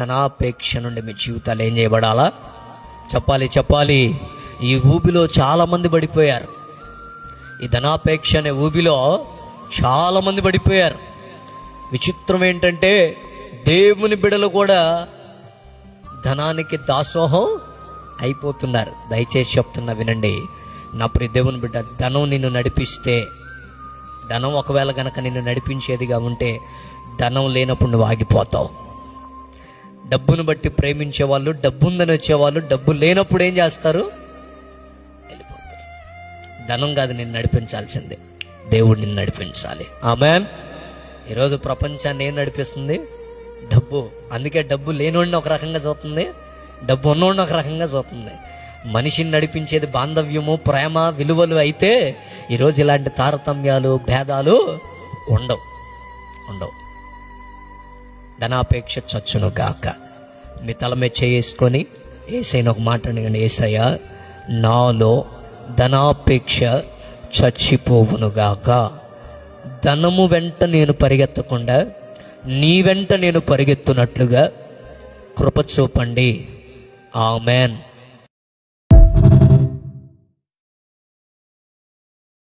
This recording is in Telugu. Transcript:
ధనాపేక్ష నుండి మీ జీవితాలు ఏం చేయబడాలా? చెప్పాలి చెప్పాలి. ఈ ఊబిలో చాలామంది పడిపోయారు. ఈ ధనాపేక్ష అనే ఊబిలో చాలామంది పడిపోయారు. విచిత్రం ఏంటంటే దేవుని బిడలు కూడా ధనానికి దాసోహం అయిపోతున్నారు. దయచేసి చెప్తున్నా వినండి. నా ప్రియ దేవుని బిడ్డ ధనం నిన్ను నడిపిస్తే ధనం ఒకవేళ గనక నిన్ను నడిపించేదిగా ఉంటే ధనం లేనప్పుడు నువ్వు ఆగిపోతావు. డబ్బును బట్టి ప్రేమించే వాళ్ళు డబ్బు ఉందని వచ్చేవాళ్ళు డబ్బు లేనప్పుడు ఏం చేస్తారు? వెళ్ళిపోతారు. ధనం కాదు నేను నడిపించాల్సిందే. దేవుడు నిన్ను నడిపించాలి. ఆమె ఈరోజు ప్రపంచాన్ని ఏం నడిపిస్తుంది? డబ్బు. అందుకే డబ్బు లేనోడిని ఒక రకంగా చూస్తుంది డబ్బు ఉన్నోడిని ఒక రకంగా చూస్తుంది మనిషిని నడిపించేది బాంధవ్యము ప్రేమ విలువలు అయితే ఈరోజు ఇలాంటి తారతమ్యాలు భేదాలు ఉండవు. ఉండవు. ధనాపేక్ష చచ్చును గాక. మీ తల మీద చేసుకొని ఏసైన ఒక మాట అడిగండి. ఏసయ్య నాలో ధనాపేక్ష చచ్చిపోవునుగాక ధనము వెంట నేను పరిగెత్తకుండా నీ వెంట నేను పరిగెత్తునట్లుగా కృప చూపండి. ఆమెన్.